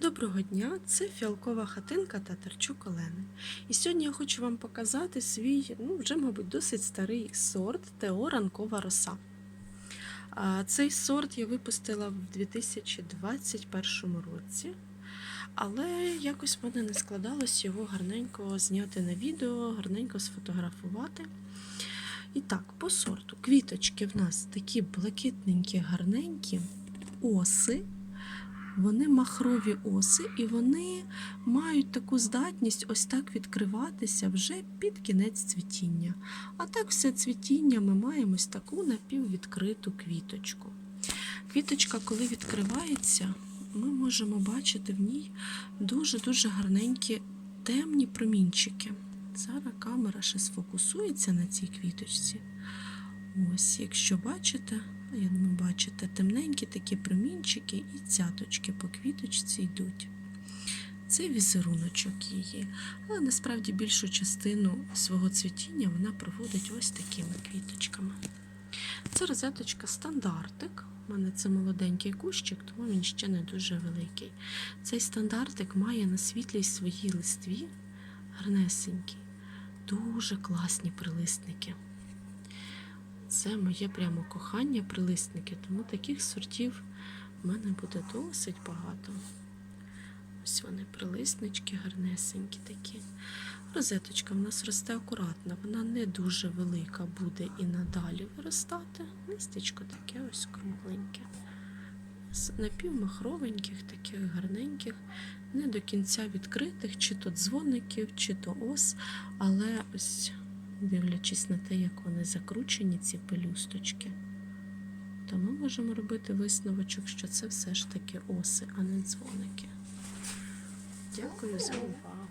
Доброго дня! Це фіалкова хатинка Татарчук Олени. І сьогодні я хочу вам показати свій, ну вже, мабуть, досить старий сорт Тео ранкова роса. Цей сорт я випустила в 2021 році, але якось в мене не складалось його гарненько зняти на відео, гарненько сфотографувати. І так, по сорту квіточки в нас такі блакитненькі, гарненькі, оси. Вони махрові оси, і вони мають таку здатність ось так відкриватися вже під кінець цвітіння. А так, все цвітіння ми маємо ось таку напіввідкриту квіточку. Квіточка, коли відкривається, ми можемо бачити в ній дуже-дуже гарненькі темні промінчики. Зараз камера ще сфокусується на цій квіточці. Ось, якщо бачите, я думаю, бачите, темненькі такі промінчики і цяточки по квіточці йдуть. Це візеруночок її, але насправді більшу частину свого цвітіння вона проводить ось такими квіточками. Це розеточка стандартик. У мене це молоденький кущик, тому він ще не дуже великий. Цей стандартик має на світлій своїй листві гарнесенькі, дуже класні прилисники. Це моє прямо кохання прилисники, тому таких сортів в мене буде досить багато. Ось вони прилиснички гарнесенькі такі. Розеточка в нас росте акуратно, вона не дуже велика буде і надалі виростати. Листячко таке ось кругленьке. З напівмахровеньких, таких гарненьких, не до кінця відкритих, чи то дзвоників, чи то ос, але ось дивлячись на те, як вони закручені, ці пелюсточки, то ми можемо робити висновочок, що це все ж таки оси, а не дзвоники. Дякую за увагу.